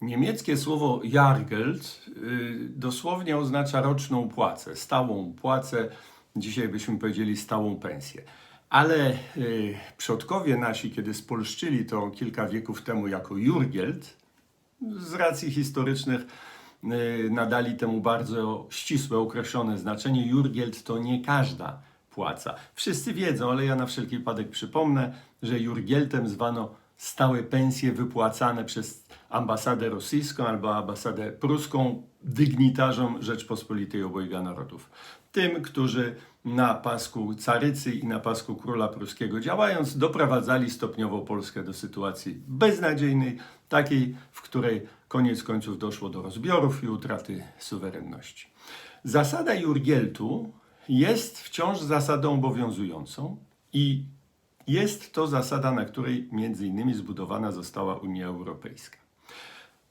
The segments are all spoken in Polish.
Niemieckie słowo Jahrgeld y, dosłownie oznacza roczną płacę, stałą płacę, dzisiaj byśmy powiedzieli stałą pensję. Ale y, przodkowie nasi, kiedy spolszczyli to kilka wieków temu jako Jurgeld, z racji historycznych y, nadali temu bardzo ścisłe, określone znaczenie. Jurgeld to nie każda płaca. Wszyscy wiedzą, ale ja na wszelki wypadek przypomnę, że Jurgieltem zwano stałe pensje wypłacane przez ambasadę rosyjską albo ambasadę pruską dygnitarzom Rzeczpospolitej Obojga Narodów. Tym, którzy na pasku carycy i na pasku króla pruskiego działając, doprowadzali stopniowo Polskę do sytuacji beznadziejnej, takiej, w której koniec końców doszło do rozbiorów i utraty suwerenności. Zasada Jurgieltu jest wciąż zasadą obowiązującą i jest to zasada, na której między innymi zbudowana została Unia Europejska.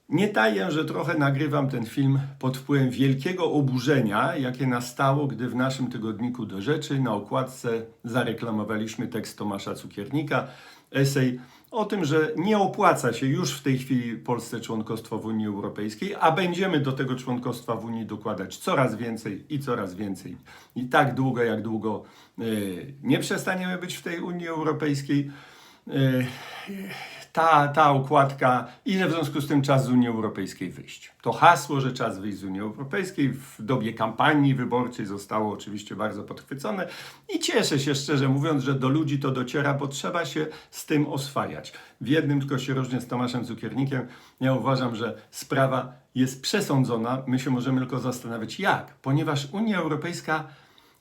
Nie taję, że trochę nagrywam ten film pod wpływem wielkiego oburzenia, jakie nastało, gdy w naszym tygodniku do rzeczy na okładce zareklamowaliśmy tekst Tomasza Cukiernika, esej o tym, że nie opłaca się już w tej chwili Polsce członkostwo w Unii Europejskiej, a będziemy do tego członkostwa w Unii dokładać coraz więcej i coraz więcej. I tak długo, jak długo e, nie przestaniemy być w tej Unii Europejskiej, e, ta, ta okładka i że w związku z tym czas z Unii Europejskiej wyjść. To hasło, że czas wyjść z Unii Europejskiej w dobie kampanii wyborczej zostało oczywiście bardzo podchwycone i cieszę się szczerze mówiąc, że do ludzi to dociera, bo trzeba się z tym oswajać. W jednym tylko się różnię z Tomaszem Cukiernikiem. Ja uważam, że sprawa jest przesądzona. My się możemy tylko zastanawiać jak, ponieważ Unia Europejska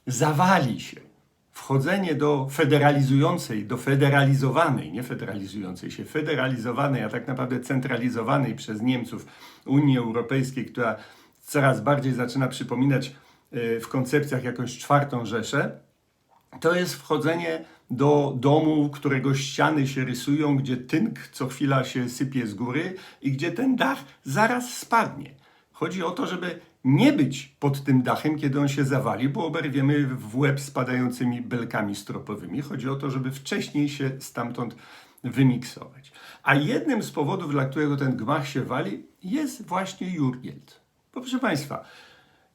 zawali się wchodzenie do federalizującej, do federalizowanej, nie federalizującej się, federalizowanej, a tak naprawdę centralizowanej przez Niemców Unii Europejskiej, która coraz bardziej zaczyna przypominać e, w koncepcjach jakąś czwartą Rzeszę, to jest wchodzenie do domu, którego ściany się rysują, gdzie tynk co chwila się sypie z góry i gdzie ten dach zaraz spadnie. Chodzi o to, żeby nie być pod tym dachem, kiedy on się zawali, bo oberwiemy w łeb spadającymi belkami stropowymi. Chodzi o to, żeby wcześniej się stamtąd wymiksować. A jednym z powodów, dla którego ten gmach się wali, jest właśnie Jurgield. Bo proszę Państwa,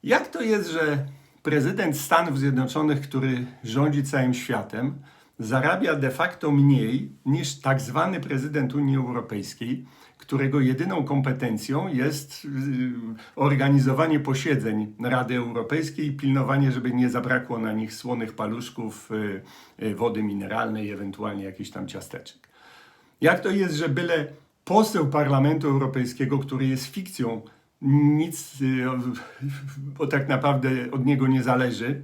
jak to jest, że prezydent Stanów Zjednoczonych, który rządzi całym światem, zarabia de facto mniej niż tak zwany prezydent Unii Europejskiej, którego jedyną kompetencją jest y, organizowanie posiedzeń Rady Europejskiej i pilnowanie, żeby nie zabrakło na nich słonych paluszków, y, y, wody mineralnej, ewentualnie jakichś tam ciasteczek. Jak to jest, że byle poseł Parlamentu Europejskiego, który jest fikcją, nic, bo tak naprawdę od niego nie zależy,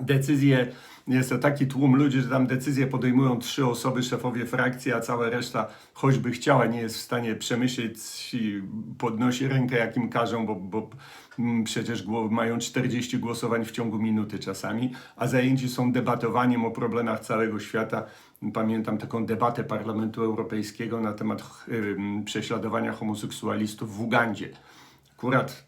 decyzje jest to taki tłum ludzi, że tam decyzje podejmują trzy osoby, szefowie frakcji, a cała reszta, choćby chciała, nie jest w stanie przemyśleć i podnosi rękę, jak im każą, bo, bo mm, przecież mają 40 głosowań w ciągu minuty czasami, a zajęci są debatowaniem o problemach całego świata. Pamiętam taką debatę Parlamentu Europejskiego na temat prześladowania homoseksualistów w Ugandzie. Akurat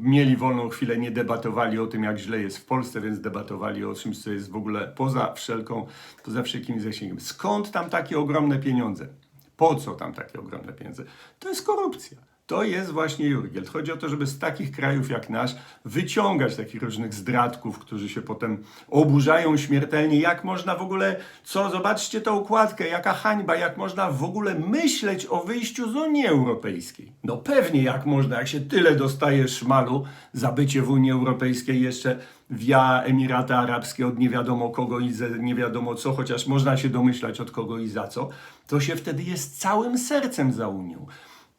mieli wolną chwilę, nie debatowali o tym, jak źle jest w Polsce, więc debatowali o czymś, co jest w ogóle poza wszelką, poza wszelkim zasięgiem. Skąd tam takie ogromne pieniądze? Po co tam takie ogromne pieniądze? To jest korupcja. To jest właśnie Jurgiel. Chodzi o to, żeby z takich krajów jak nasz wyciągać takich różnych zdradków, którzy się potem oburzają śmiertelnie. Jak można w ogóle, co, zobaczcie tę układkę, jaka hańba, jak można w ogóle myśleć o wyjściu z Unii Europejskiej. No pewnie jak można, jak się tyle dostaje szmalu za bycie w Unii Europejskiej jeszcze via Emiraty Arabskie od nie wiadomo kogo i ze nie wiadomo co, chociaż można się domyślać od kogo i za co, to się wtedy jest całym sercem za Unią.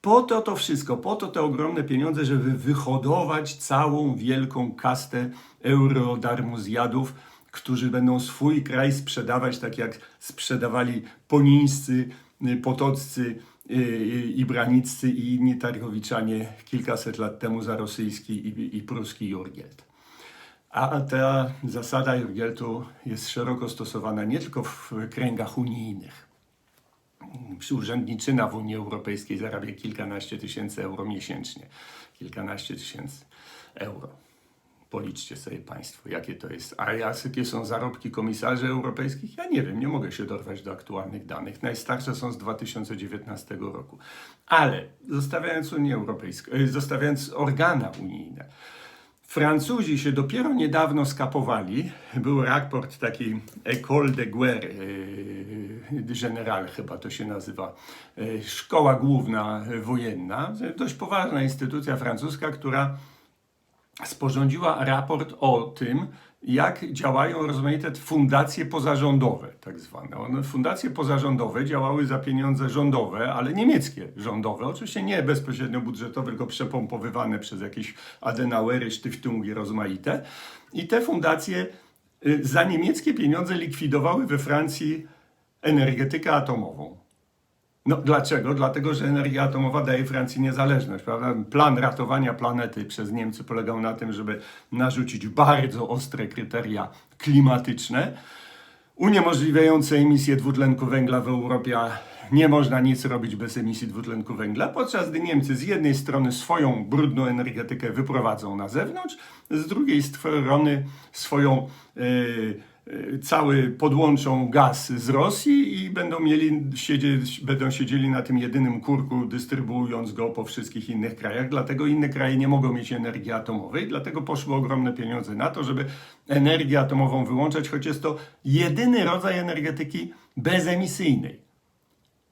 Po to to wszystko, po to te ogromne pieniądze, żeby wyhodować całą wielką kastę eurodarmuzjadów, którzy będą swój kraj sprzedawać tak jak sprzedawali ponińscy, potoccy, ibraniccy i inni targowiczanie kilkaset lat temu za rosyjski i, i pruski Jurgielt. A ta zasada Jurgieltu jest szeroko stosowana nie tylko w kręgach unijnych urzędniczyna w Unii Europejskiej zarabia kilkanaście tysięcy euro miesięcznie. Kilkanaście tysięcy euro. Policzcie sobie Państwo, jakie to jest. A jakie są zarobki komisarzy europejskich? Ja nie wiem, nie mogę się dorwać do aktualnych danych. Najstarsze są z 2019 roku. Ale zostawiając Unię Europejską, e, zostawiając organa unijne, Francuzi się dopiero niedawno skapowali. Był raport taki École de Guerre yy, General, chyba to się nazywa, yy, szkoła główna wojenna. Dość poważna instytucja francuska, która sporządziła raport o tym, jak działają rozmaite fundacje pozarządowe, tak zwane. One, fundacje pozarządowe działały za pieniądze rządowe, ale niemieckie rządowe, oczywiście nie bezpośrednio budżetowe, tylko przepompowywane przez jakieś Adenauery, Stiftungi rozmaite. I te fundacje y, za niemieckie pieniądze likwidowały we Francji energetykę atomową. No dlaczego? Dlatego, że energia atomowa daje Francji niezależność. Prawda? Plan ratowania planety przez Niemcy polegał na tym, żeby narzucić bardzo ostre kryteria klimatyczne, uniemożliwiające emisję dwutlenku węgla w Europie. Nie można nic robić bez emisji dwutlenku węgla, podczas gdy Niemcy z jednej strony swoją brudną energetykę wyprowadzą na zewnątrz, z drugiej strony swoją yy, cały podłączą gaz z Rosji i będą mieli siedzieć, będą siedzieli na tym jedynym kurku, dystrybuując go po wszystkich innych krajach. Dlatego inne kraje nie mogą mieć energii atomowej, dlatego poszły ogromne pieniądze na to, żeby energię atomową wyłączać, choć jest to jedyny rodzaj energetyki bezemisyjnej.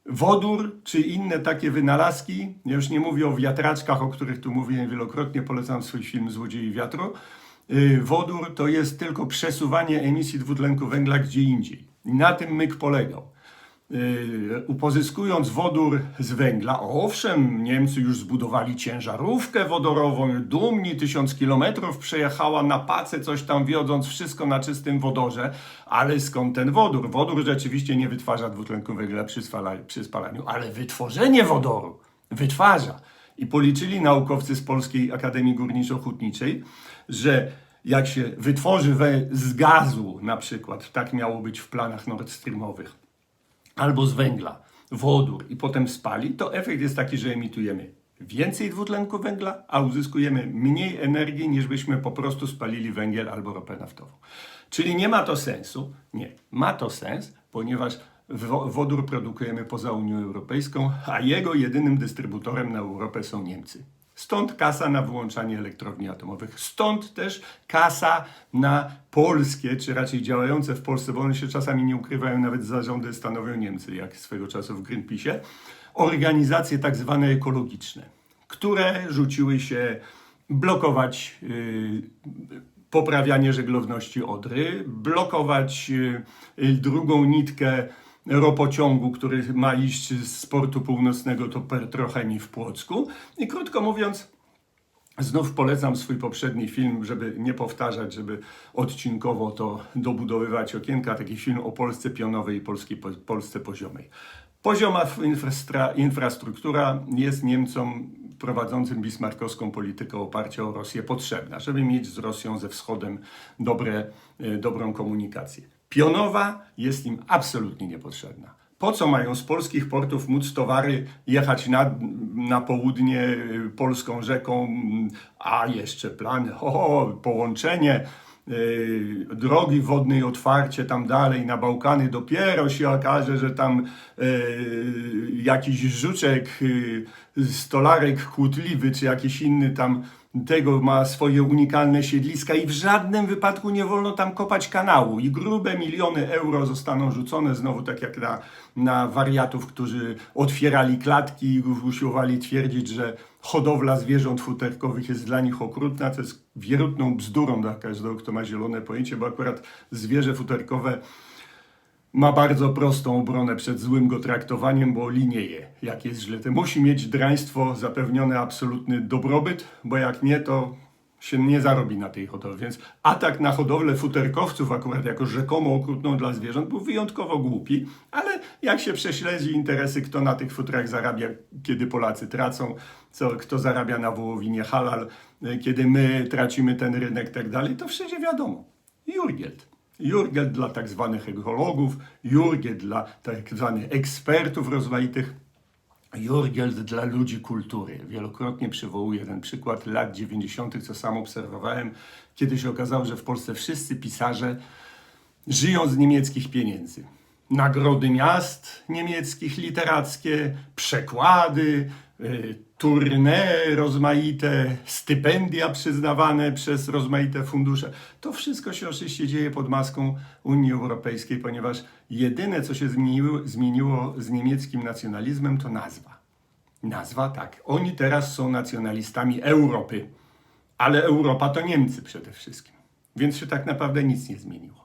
Wodór czy inne takie wynalazki, ja już nie mówię o wiatraczkach, o których tu mówiłem wielokrotnie, polecam swój film Złodziei Wiatru, Y, wodór to jest tylko przesuwanie emisji dwutlenku węgla gdzie indziej. I na tym myk polegał. Y, upozyskując wodór z węgla, owszem, Niemcy już zbudowali ciężarówkę wodorową, dumni, tysiąc kilometrów przejechała na pace, coś tam wiodąc, wszystko na czystym wodorze, ale skąd ten wodór? Wodór rzeczywiście nie wytwarza dwutlenku węgla przy, przy spalaniu, ale wytworzenie wodoru wytwarza. I policzyli naukowcy z Polskiej Akademii Górniczo-Hutniczej, że jak się wytworzy we, z gazu na przykład, tak miało być w planach Nord Streamowych, albo z węgla, wodór i potem spali, to efekt jest taki, że emitujemy więcej dwutlenku węgla, a uzyskujemy mniej energii, niż byśmy po prostu spalili węgiel albo ropę naftową. Czyli nie ma to sensu. Nie, ma to sens, ponieważ wodór produkujemy poza Unią Europejską, a jego jedynym dystrybutorem na Europę są Niemcy. Stąd kasa na wyłączanie elektrowni atomowych. Stąd też kasa na polskie, czy raczej działające w Polsce, bo one się czasami nie ukrywają, nawet zarządy stanowią Niemcy, jak swego czasu w Greenpeace'ie, organizacje tak zwane ekologiczne, które rzuciły się blokować yy, poprawianie żeglowności Odry, blokować yy, drugą nitkę ropociągu, który ma iść z portu północnego do Petrochemii w Płocku. I krótko mówiąc, Znów polecam swój poprzedni film, żeby nie powtarzać, żeby odcinkowo to dobudowywać okienka. Taki film o Polsce pionowej i Polskiej, Polsce poziomej. Pozioma infrastruktura jest Niemcom prowadzącym bismarckowską politykę oparcia o Rosję potrzebna, żeby mieć z Rosją ze wschodem dobre, e, dobrą komunikację. Pionowa jest im absolutnie niepotrzebna. Po co mają z polskich portów móc towary jechać na, na południe y, polską rzeką, a jeszcze plan, o, połączenie yy, drogi wodnej, otwarcie tam dalej na Bałkany, dopiero się okaże, że tam yy, jakiś żuczek, yy, stolarek kłótliwy, czy jakiś inny tam tego ma swoje unikalne siedliska i w żadnym wypadku nie wolno tam kopać kanału. I grube miliony euro zostaną rzucone znowu tak jak na, na wariatów, którzy otwierali klatki i usiłowali twierdzić, że hodowla zwierząt futerkowych jest dla nich okrutna, co jest wierutną bzdurą dla każdego, kto ma zielone pojęcie, bo akurat zwierzę futerkowe ma bardzo prostą obronę przed złym go traktowaniem, bo linieje, jak jest źle. To musi mieć draństwo zapewniony absolutny dobrobyt, bo jak nie, to się nie zarobi na tej hodowli. Więc atak na hodowlę futerkowców, akurat jako rzekomo okrutną dla zwierząt, był wyjątkowo głupi, ale jak się prześledzi interesy, kto na tych futrach zarabia, kiedy Polacy tracą, co, kto zarabia na wołowinie halal, kiedy my tracimy ten rynek tak dalej, to wszędzie wiadomo. Jurgielt. Jurgel dla tak zwanych ekologów, Jurgel dla tak zwanych ekspertów rozmaitych. Jurgeld dla ludzi kultury. Wielokrotnie przywołuję ten przykład lat 90., co sam obserwowałem, kiedy się okazało, że w Polsce wszyscy pisarze żyją z niemieckich pieniędzy. Nagrody miast niemieckich literackie, przekłady, tournée rozmaite, stypendia przyznawane przez rozmaite fundusze. To wszystko się oczywiście dzieje pod maską Unii Europejskiej, ponieważ jedyne, co się zmieniło, zmieniło z niemieckim nacjonalizmem, to nazwa. Nazwa tak. Oni teraz są nacjonalistami Europy, ale Europa to Niemcy przede wszystkim. Więc się tak naprawdę nic nie zmieniło.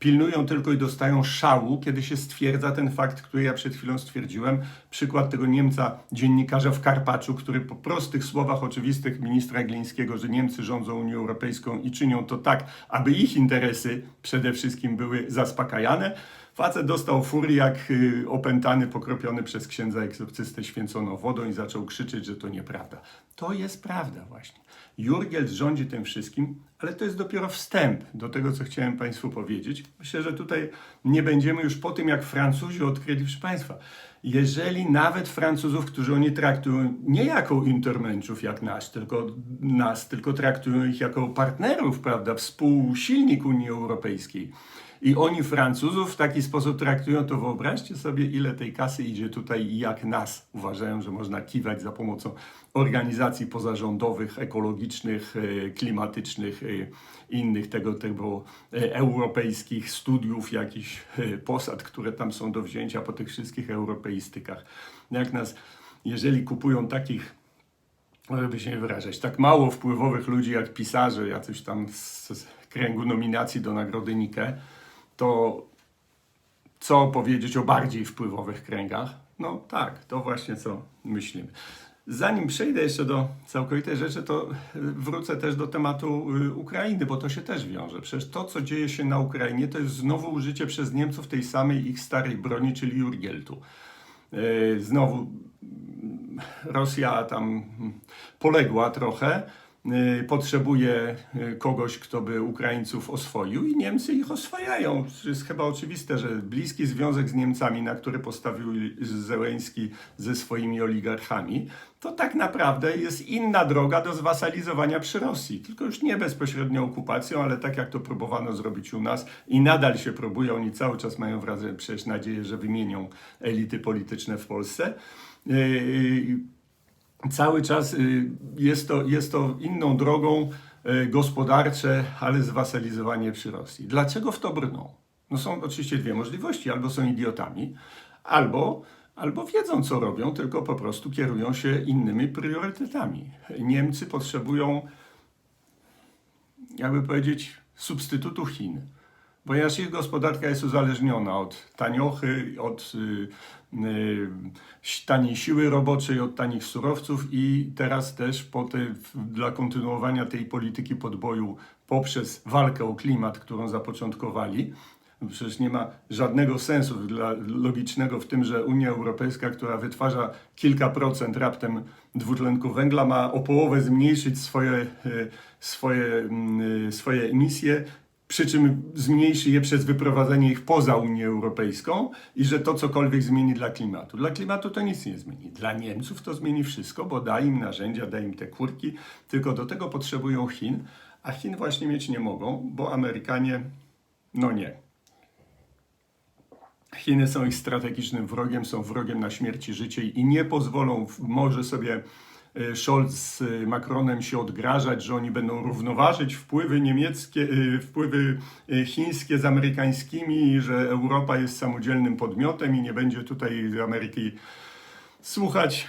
Pilnują tylko i dostają szału, kiedy się stwierdza ten fakt, który ja przed chwilą stwierdziłem. Przykład tego Niemca, dziennikarza w Karpaczu, który po prostych słowach oczywistych ministra Glińskiego, że Niemcy rządzą Unią Europejską i czynią to tak, aby ich interesy przede wszystkim były zaspokajane. Facet dostał furię jak y, opętany, pokropiony przez księdza egzorcystę święconą wodą i zaczął krzyczeć, że to nieprawda. To jest prawda właśnie. Jurgiel rządzi tym wszystkim, ale to jest dopiero wstęp do tego, co chciałem Państwu powiedzieć. Myślę, że tutaj nie będziemy już po tym, jak Francuzi odkryli, proszę Państwa, jeżeli nawet Francuzów, którzy oni traktują nie jako intermenczów jak nas, tylko nas, tylko traktują ich jako partnerów, prawda, współsilnik Unii Europejskiej, i oni Francuzów w taki sposób traktują, to wyobraźcie sobie, ile tej kasy idzie tutaj i jak nas uważają, że można kiwać za pomocą organizacji pozarządowych, ekologicznych, e, klimatycznych e, innych tego typu e, europejskich studiów, jakichś posad, które tam są do wzięcia po tych wszystkich europeistykach. Jak nas, jeżeli kupują takich żeby się nie wyrażać, tak mało wpływowych ludzi jak pisarze, jacyś tam z, z kręgu nominacji do nagrody Nike, to co powiedzieć o bardziej wpływowych kręgach? No tak, to właśnie co myślimy. Zanim przejdę jeszcze do całkowitej rzeczy, to wrócę też do tematu y, Ukrainy, bo to się też wiąże. Przecież to, co dzieje się na Ukrainie, to jest znowu użycie przez Niemców tej samej ich starej broni, czyli Jurgieltu. Y, znowu Rosja tam poległa trochę, potrzebuje y, kogoś, kto by Ukraińców oswoił i Niemcy ich oswajają. Jest chyba oczywiste, że bliski związek z Niemcami, na który postawił Zełęński ze swoimi oligarchami, to tak naprawdę jest inna droga do zwasalizowania przy Rosji. Tylko już nie bezpośrednią okupacją, ale tak jak to próbowano zrobić u nas i nadal się próbuje, oni cały czas mają wrażenie, przecież nadzieję, że wymienią elity polityczne w Polsce y, cały czas y, jest to, jest to inną drogą y, gospodarcze, ale zwasalizowanie przy Rosji. Dlaczego w to brną? No są oczywiście dwie możliwości. Albo są idiotami, albo, albo wiedzą, co robią, tylko po prostu kierują się innymi priorytetami. Niemcy potrzebują, jakby powiedzieć, substytutu Chin ponieważ ich gospodarka jest uzależniona od taniochy, od y, y, taniej siły roboczej, od tanich surowców i teraz też po te, dla kontynuowania tej polityki podboju poprzez walkę o klimat, którą zapoczątkowali, Przecież nie ma żadnego sensu dla, logicznego w tym, że Unia Europejska, która wytwarza kilka procent raptem dwutlenku węgla, ma o połowę zmniejszyć swoje, y, swoje, mm, swoje emisje, przy czym zmniejszy je przez wyprowadzenie ich poza Unię Europejską i że to cokolwiek zmieni dla klimatu. Dla klimatu to nic nie zmieni. Dla Niemców to zmieni wszystko, bo da im narzędzia, da im te kurki, tylko do tego potrzebują Chin, a Chin właśnie mieć nie mogą, bo Amerykanie, no nie. Chiny są ich strategicznym wrogiem, są wrogiem na śmierć i życie i nie pozwolą, może sobie Scholz z Macronem się odgrażać, że oni będą równoważyć wpływy niemieckie, e, wpływy e, chińskie z amerykańskimi, że Europa jest samodzielnym podmiotem i nie będzie tutaj Ameryki słuchać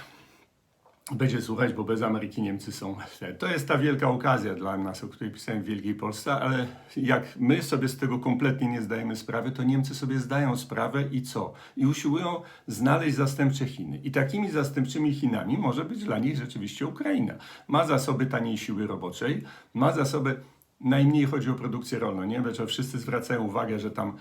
będzie słuchać, bo bez Ameryki Niemcy są. To jest ta wielka okazja dla nas, o której pisałem w Wielkiej Polsce, ale jak my sobie z tego kompletnie nie zdajemy sprawy, to Niemcy sobie zdają sprawę i co? I usiłują znaleźć zastępcze Chiny. I takimi zastępczymi Chinami może być dla nich rzeczywiście Ukraina. Ma zasoby taniej siły roboczej, ma zasoby, najmniej chodzi o produkcję rolną, nie? Bo wszyscy zwracają uwagę, że tam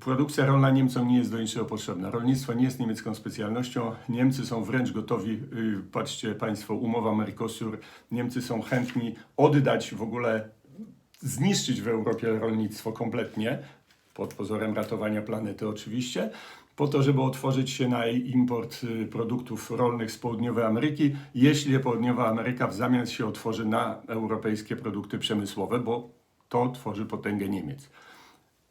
Produkcja rolna Niemcom nie jest do niczego potrzebna. Rolnictwo nie jest niemiecką specjalnością. Niemcy są wręcz gotowi, y, patrzcie Państwo, umowa Mercosur. Niemcy są chętni oddać w ogóle, zniszczyć w Europie rolnictwo kompletnie, pod pozorem ratowania planety oczywiście. po to, żeby otworzyć się na import y, produktów rolnych z południowej Ameryki, jeśli południowa Ameryka w zamian się otworzy na europejskie produkty przemysłowe, bo to tworzy potęgę Niemiec.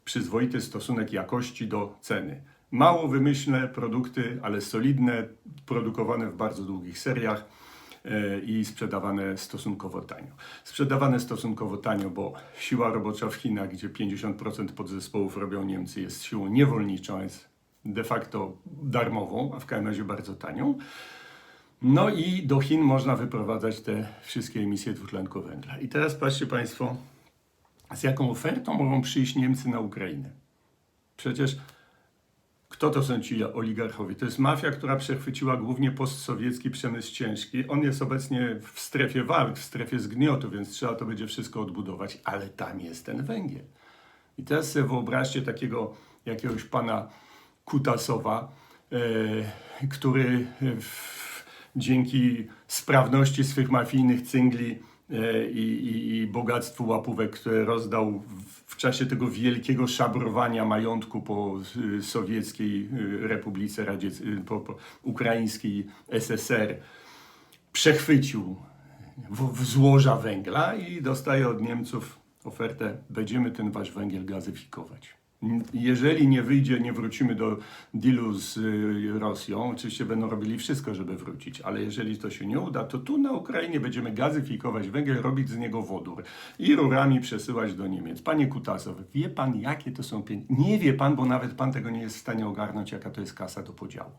Przyzwoity stosunek jakości do ceny. Mało wymyślne produkty, ale solidne, produkowane w bardzo długich seriach e, i sprzedawane stosunkowo tanio. Sprzedawane stosunkowo tanio, bo siła robocza w Chinach, gdzie 50% podzespołów robią Niemcy, jest siłą niewolniczą, jest de facto darmową, a w każdym razie bardzo tanią. No i do Chin można wyprowadzać te wszystkie emisje dwutlenku węgla. I teraz patrzcie Państwo, z jaką ofertą mogą przyjść Niemcy na Ukrainę. Przecież kto to są ci oligarchowie? To jest mafia, która przechwyciła głównie postsowiecki przemysł ciężki. On jest obecnie w strefie walk, w strefie zgniotu, więc trzeba to będzie wszystko odbudować, ale tam jest ten węgiel. I teraz sobie wyobraźcie takiego jakiegoś pana Kutasowa, e, który w, dzięki sprawności swych mafijnych cyngli i, i, i bogactwu łapówek, które rozdał w, czasie tego wielkiego szabrowania majątku po sowieckiej y, Republice Radzieckiej, po, po ukraińskiej SSR, przechwycił w, w złoża węgla i dostaje od Niemców ofertę, będziemy ten wasz węgiel gazyfikować. Jeżeli nie wyjdzie, nie wrócimy do dealu z y, Rosją, oczywiście będą robili wszystko, żeby wrócić, ale jeżeli to się nie uda, to tu na Ukrainie będziemy gazyfikować węgiel, robić z niego wodór i rurami przesyłać do Niemiec. Panie Kutasow, wie pan, jakie to są pieniądze? Nie wie pan, bo nawet pan tego nie jest w stanie ogarnąć, jaka to jest kasa do podziału.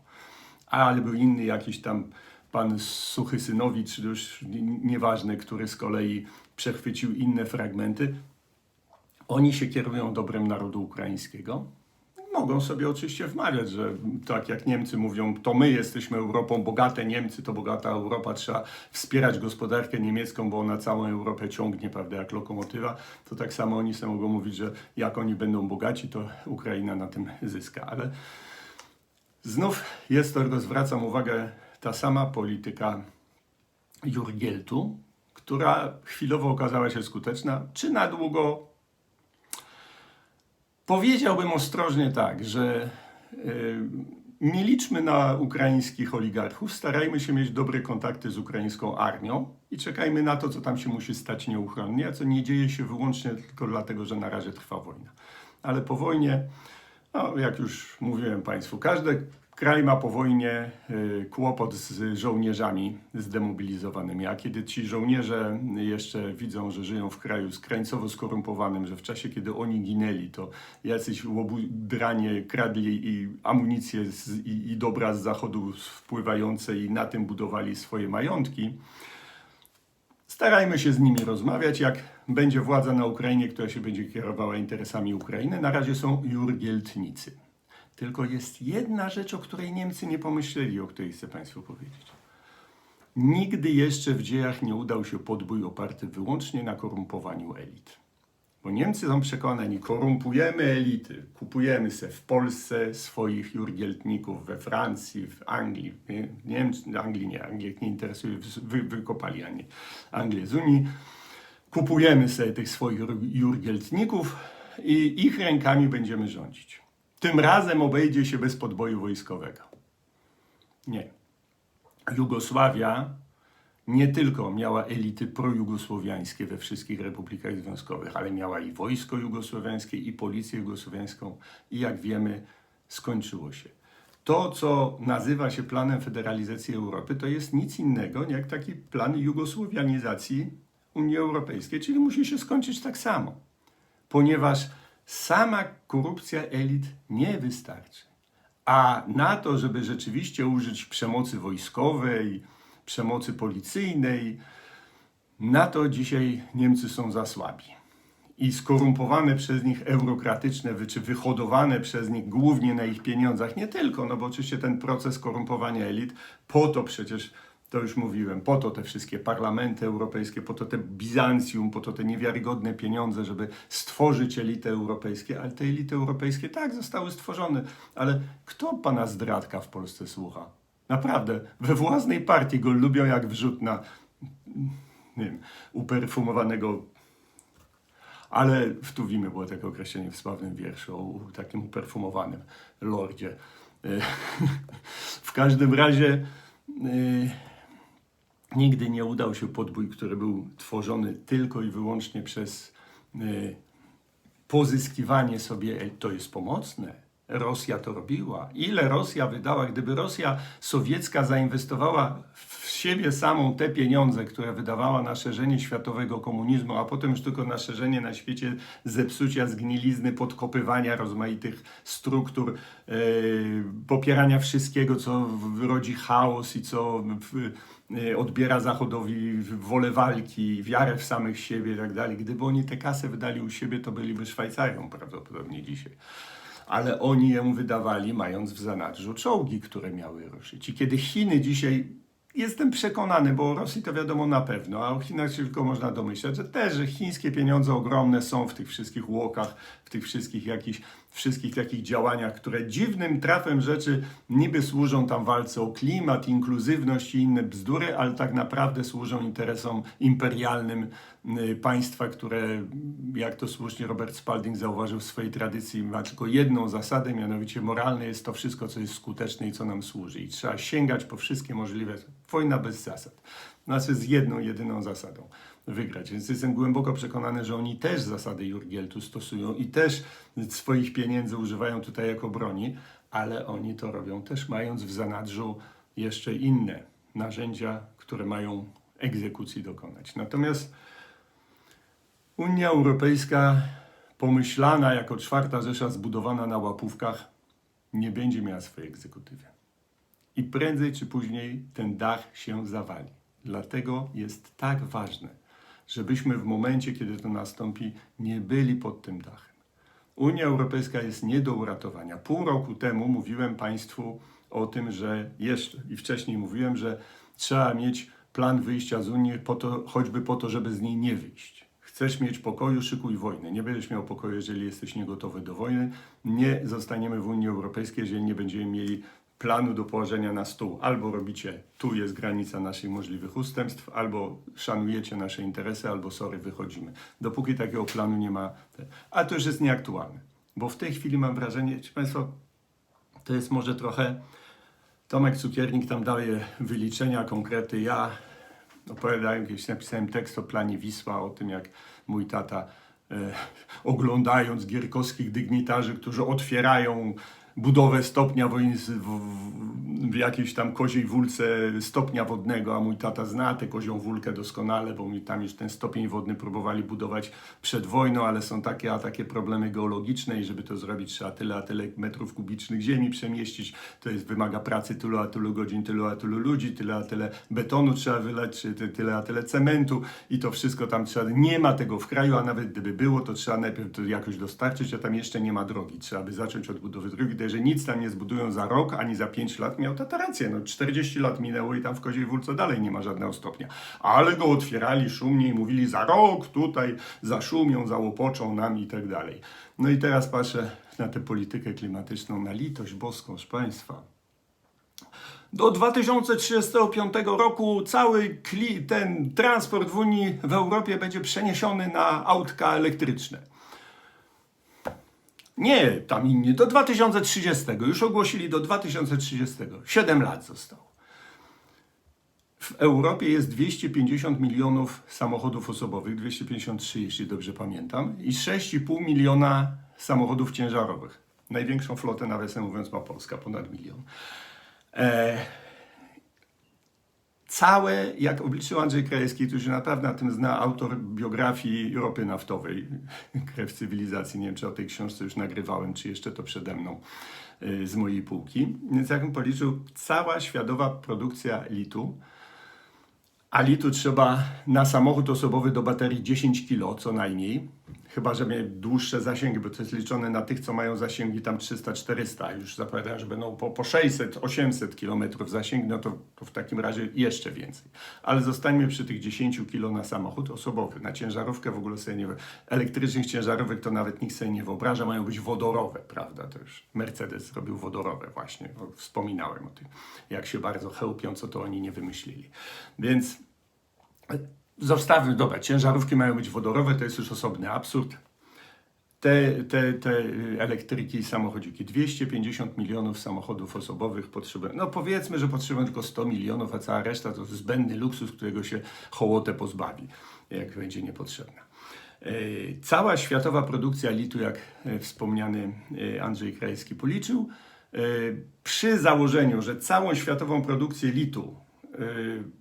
Ale był inny jakiś tam pan Suchy Synowicz, już nieważny, który z kolei przechwycił inne fragmenty oni się kierują dobrem narodu ukraińskiego. Mogą sobie oczywiście wmawiać, że tak jak Niemcy mówią, to my jesteśmy Europą, bogate Niemcy to bogata Europa, trzeba wspierać gospodarkę niemiecką, bo ona całą Europę ciągnie, prawda, jak lokomotywa, to tak samo oni sobie mogą mówić, że jak oni będą bogaci, to Ukraina na tym zyska. Ale znów jest to, zwracam uwagę, ta sama polityka Jurgieltu, która chwilowo okazała się skuteczna, czy na długo Powiedziałbym ostrożnie tak, że y, nie liczmy na ukraińskich oligarchów, starajmy się mieć dobre kontakty z ukraińską armią i czekajmy na to, co tam się musi stać nieuchronnie, a co nie dzieje się wyłącznie tylko dlatego, że na razie trwa wojna. Ale po wojnie, no, jak już mówiłem Państwu, każde Kraj ma po wojnie y, kłopot z żołnierzami zdemobilizowanymi, a kiedy ci żołnierze jeszcze widzą, że żyją w kraju skrańcowo skorumpowanym, że w czasie, kiedy oni ginęli, to jacyś łobudranie kradli i amunicję z, i, i dobra z zachodu wpływające i na tym budowali swoje majątki, starajmy się z nimi rozmawiać, jak będzie władza na Ukrainie, która się będzie kierowała interesami Ukrainy. Na razie są jurgieltnicy. Tylko jest jedna rzecz, o której Niemcy nie pomyśleli, o której chcę Państwu powiedzieć. Nigdy jeszcze w dziejach nie udał się podbój oparty wyłącznie na korumpowaniu elit. Bo Niemcy są przekonani, korumpujemy elity, kupujemy se w Polsce swoich jurgieltników, we Francji, w Anglii. Nie, Niemcy, Anglii nie, Anglii nie interesuje, wy, wykopali Anglię, Anglię z Unii. Kupujemy sobie tych swoich jurgieltników i ich rękami będziemy rządzić. Tym razem obejdzie się bez podboju wojskowego. Nie. Jugosławia nie tylko miała elity projugosłowiańskie we wszystkich republikach związkowych, ale miała i wojsko jugosłowiańskie, i policję jugosłowiańską, i jak wiemy, skończyło się. To, co nazywa się planem federalizacji Europy, to jest nic innego jak taki plan jugosłowianizacji Unii Europejskiej, czyli musi się skończyć tak samo, ponieważ sama korupcja elit nie wystarczy. A na to, żeby rzeczywiście użyć przemocy wojskowej, przemocy policyjnej, na to dzisiaj Niemcy są za słabi. I skorumpowane przez nich eurokratyczne, czy wyhodowane przez nich głównie na ich pieniądzach, nie tylko, no bo oczywiście ten proces korumpowania elit, po to przecież to już mówiłem, po to te wszystkie parlamenty europejskie, po to te Bizancjum, po to te niewiarygodne pieniądze, żeby stworzyć elity europejskie, ale te elity europejskie tak zostały stworzone, ale kto pana zdradka w Polsce słucha? Naprawdę, we własnej partii go lubią jak wrzut na, nie wiem, uperfumowanego. Ale w Tuwimy było takie określenie w sławnym wierszu o takim uperfumowanym lordzie. W każdym razie e, nigdy nie udał się podbój, który był tworzony tylko i wyłącznie przez e, pozyskiwanie sobie, to jest pomocne. Rosja to robiła. Ile Rosja wydała? Gdyby Rosja sowiecka zainwestowała w siebie samą te pieniądze, które wydawała na szerzenie światowego komunizmu, a potem już tylko na szerzenie na świecie zepsucia, zgnilizny, podkopywania rozmaitych struktur, e, popierania wszystkiego, co rodzi chaos i co odbiera Zachodowi wolę walki, wiarę w samych siebie i tak dalej. Gdyby oni te kasę wydali u siebie, to byliby Szwajcarią prawdopodobnie dzisiaj ale oni ją wydawali, mając w zanadrzu czołgi, które miały ruszyć. I kiedy Chiny dzisiaj, jestem przekonany, bo o Rosji to wiadomo na pewno, a o Chinach tylko można domyślać, że też, że chińskie pieniądze ogromne są w tych wszystkich łokach, w tych wszystkich jakichś, wszystkich takich działaniach, które dziwnym trafem rzeczy niby służą tam walce o klimat, inkluzywność i inne bzdury, ale tak naprawdę służą interesom imperialnym państwa, które, jak to słusznie Robert Spalding zauważył w swojej tradycji, ma tylko jedną zasadę, mianowicie moralne jest to wszystko, co jest skuteczne i co nam służy. I trzeba sięgać po wszystkie możliwe. Wojna bez zasad. Znaczy z jedną, jedyną zasadą wygrać. Więc jestem głęboko przekonany, że oni też zasady Jurgieltu stosują i też swoich pieniędzy używają tutaj jako broni, ale oni to robią też mając w zanadrzu jeszcze inne narzędzia, które mają egzekucji dokonać. Natomiast Unia Europejska, pomyślana jako czwarta Rzesza zbudowana na łapówkach, nie będzie miała swojej egzekutywy. I prędzej czy później ten dach się zawali. Dlatego jest tak ważne, żebyśmy w momencie, kiedy to nastąpi, nie byli pod tym dachem. Unia Europejska jest nie do uratowania. Pół roku temu mówiłem Państwu o tym, że jeszcze i wcześniej mówiłem, że trzeba mieć plan wyjścia z Unii, po to, choćby po to, żeby z niej nie wyjść. Chcesz mieć pokoju, szykuj wojnę. Nie będziesz miał pokoju, jeżeli jesteś niegotowy do wojny. Nie zostaniemy w Unii Europejskiej, jeżeli nie będziemy mieli planu do położenia na stół. Albo robicie, tu jest granica naszych możliwych ustępstw, albo szanujecie nasze interesy, albo sorry, wychodzimy. Dopóki takiego planu nie ma. A to już jest nieaktualne. Bo w tej chwili mam wrażenie, czy Państwo, to jest może trochę. Tomek Cukiernik tam daje wyliczenia, konkrety. Ja opowiadałem kiedyś, napisałem tekst o planie Wisła, o tym jak mój tata, e, oglądając gierkowskich dygnitarzy, którzy otwierają budowę stopnia w, w, w jakiejś tam koziej wólce stopnia wodnego, a mój tata zna tę kozią wólkę doskonale, bo mi tam już ten stopień wodny próbowali budować przed wojną, ale są takie a takie problemy geologiczne i żeby to zrobić trzeba tyle a tyle metrów kubicznych ziemi przemieścić, to jest, wymaga pracy tylu a tylu godzin, tylu a tylu ludzi, tyle a tyle betonu trzeba wylać, czy ty- tyle a tyle cementu i to wszystko tam trzeba, nie ma tego w kraju, a nawet gdyby było, to trzeba najpierw to jakoś dostarczyć, a tam jeszcze nie ma drogi, trzeba by zacząć od budowy drogi, to jeżeli nic tam nie zbudują za rok, ani za 5 lat, miał tata rację, no 40 lat minęło i tam w Koziej Wólce dalej nie ma żadnego stopnia, ale go otwierali szumnie i mówili za rok tutaj zaszumią, załopoczą nam i tak dalej. No i teraz patrzę na tę politykę klimatyczną, na litość boską, proszę Państwa. Do 2035 roku cały ten transport w Unii, w Europie będzie przeniesiony na autka elektryczne. Nie, tam inni, do 2030. Już ogłosili do 2030. 7 lat zostało. W Europie jest 250 milionów samochodów osobowych, 253 jeśli dobrze pamiętam, i 6,5 miliona samochodów ciężarowych. Największą flotę, nawiasem mówiąc, ma Polska, ponad milion. E, całe, jak obliczył Andrzej Krajewski, który się naprawdę na tym zna, autor biografii ropy naftowej, Krew cywilizacji, nie wiem czy o tej książce już nagrywałem, czy jeszcze to przede mną y, z mojej półki. Więc jak bym policzył, cała światowa produkcja litu, a litu trzeba na samochód osobowy do baterii 10 kg co najmniej. Chyba, że mieli dłuższe zasięgi, bo to jest liczone na tych, co mają zasięgi tam 300-400. Już zapowiadają, że będą po, po 600-800 km zasięg, no to, to w takim razie jeszcze więcej. Ale zostańmy przy tych 10 kg na samochód osobowy. Na ciężarówkę w ogóle sobie nie... Elektrycznych ciężarówek to nawet nikt sobie nie wyobraża. Mają być wodorowe, prawda? To już Mercedes zrobił wodorowe właśnie. Wspominałem o tym, jak się bardzo chełpią, co to oni nie wymyślili. Więc Zostawmy, dobra, ciężarówki mają być wodorowe, to jest już osobny absurd. te, te, te elektryki i samochodziki. 250 milionów samochodów osobowych potrzebujemy. No powiedzmy, że potrzebujemy tylko 100 milionów, a cała reszta to zbędny luksus, którego się hołotę pozbawi, jak będzie niepotrzebna. E, Cała światowa produkcja litu, jak e, wspomniany e, Andrzej Krajewski policzył, przy założeniu, że całą światową produkcję litu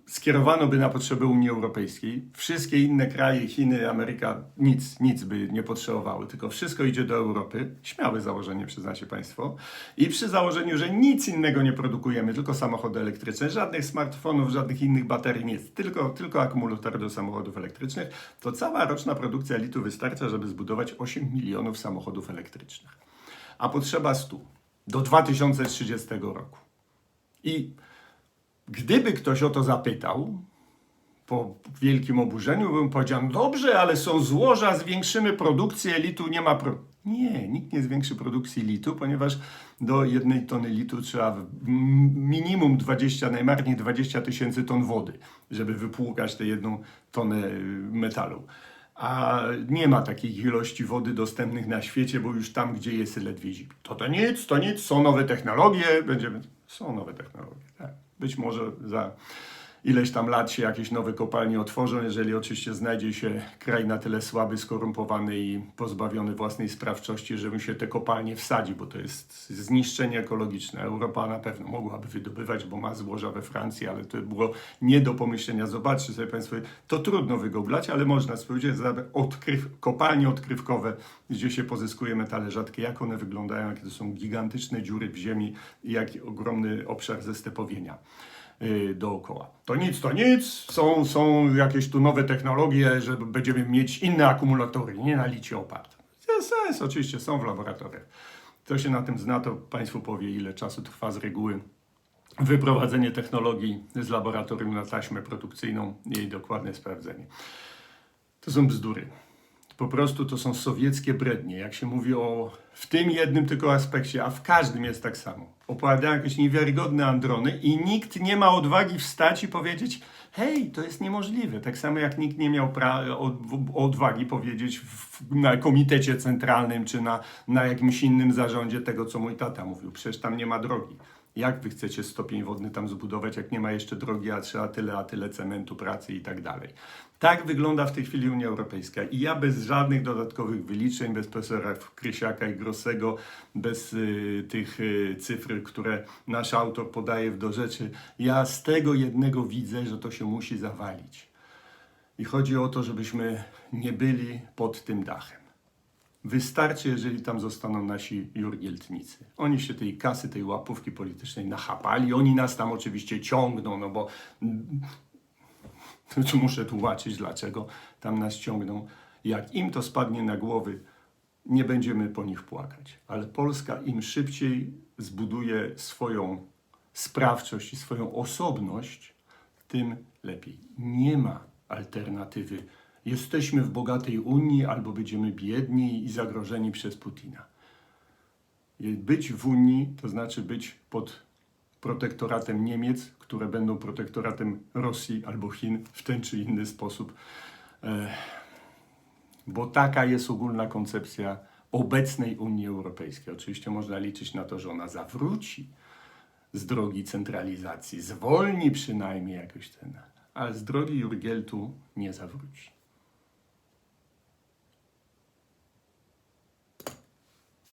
skierowano by na potrzeby Unii Europejskiej, wszystkie inne kraje, Chiny, Ameryka, nic, nic by nie potrzebowały, tylko wszystko idzie do Europy. Śmiałe założenie, przyznacie Państwo. I przy założeniu, że nic innego nie produkujemy, tylko samochody elektryczne, żadnych smartfonów, żadnych innych baterii, nic, tylko, tylko akumulatory do samochodów elektrycznych, to cała roczna produkcja litu wystarcza, żeby zbudować 8 milionów samochodów elektrycznych. A potrzeba 100 do 2030 roku. I Gdyby ktoś o to zapytał, po wielkim oburzeniu bym powiedział, no dobrze, ale są złoża, zwiększymy produkcję litu, nie ma pro... Nie, nikt nie zwiększy produkcji litu, ponieważ do jednej tony litu trzeba minimum 20, najmarniej 20 tysięcy ton wody, żeby wypłukać tę jedną tonę y, metalu. A nie ma takich ilości wody dostępnych na świecie, bo już tam, gdzie jest ledwie zimno. To to nic, to nic, są nowe technologie, będziemy... Są nowe technologie, tak. Być może za ileś tam lat się jakieś nowe kopalnie otworzą, jeżeli oczywiście znajdzie się kraj na tyle słaby, skorumpowany i pozbawiony własnej sprawczości, żeby się te kopalnie wsadzi, bo to jest zniszczenie ekologiczne. Europa na pewno mogłaby wydobywać, bo ma złoża we Francji, ale to było nie do pomyślenia. Zobaczcie sobie Państwo, to trudno wygooglać, ale można sprawdzić, odkryw, kopalnie odkrywkowe, gdzie się pozyskuje metale rzadkie, jak one wyglądają, jakie to są gigantyczne dziury w ziemi i jaki ogromny obszar zestepowienia dookoła. To nic, to nic, są, są jakieś tu nowe technologie, że będziemy mieć inne akumulatory, nie na licie oparte. Jest sens, oczywiście, są w laboratoriach. Kto się na tym zna, to Państwu powie, ile czasu trwa z reguły wyprowadzenie technologii z laboratorium na taśmę produkcyjną jej dokładne sprawdzenie. To są bzdury. Po prostu to są sowieckie brednie. Jak się mówi o w tym jednym tylko aspekcie, a w każdym jest tak samo. Opowiadają jakieś niewiarygodne androny i nikt nie ma odwagi wstać i powiedzieć: Hej, to jest niemożliwe. Tak samo jak nikt nie miał od- odwagi powiedzieć w, na komitecie centralnym czy na, na jakimś innym zarządzie tego, co mój tata mówił. Przecież tam nie ma drogi. Jak wy chcecie stopień wodny tam zbudować, jak nie ma jeszcze drogi, a trzeba tyle, a tyle cementu, pracy i tak dalej. Tak wygląda w tej chwili Unia Europejska. I ja bez żadnych dodatkowych wyliczeń, bez profesora Krysiaka i Grossego, bez y, tych y, cyfr, które nasz autor podaje w do rzeczy, ja z tego jednego widzę, że to się musi zawalić. I chodzi o to, żebyśmy nie byli pod tym dachem. Wystarczy, jeżeli tam zostaną nasi jurgieltnicy. Oni się tej kasy, tej łapówki politycznej nachapali. Oni nas tam oczywiście ciągną, no bo tu muszę tłumaczyć, dlaczego tam nas ciągną. Jak im to spadnie na głowy, nie będziemy po nich płakać. Ale Polska im szybciej zbuduje swoją sprawczość i swoją osobność, tym lepiej. Nie ma alternatywy. Jesteśmy w bogatej Unii albo będziemy biedni i zagrożeni przez Putina. Być w Unii to znaczy być pod protektoratem Niemiec, które będą protektoratem Rosji albo Chin w ten czy inny sposób. E, bo taka jest ogólna koncepcja obecnej Unii Europejskiej. Oczywiście można liczyć na to, że ona zawróci z drogi centralizacji, zwolni przynajmniej jakoś ten, ale z drogi Jurgieltu nie zawróci.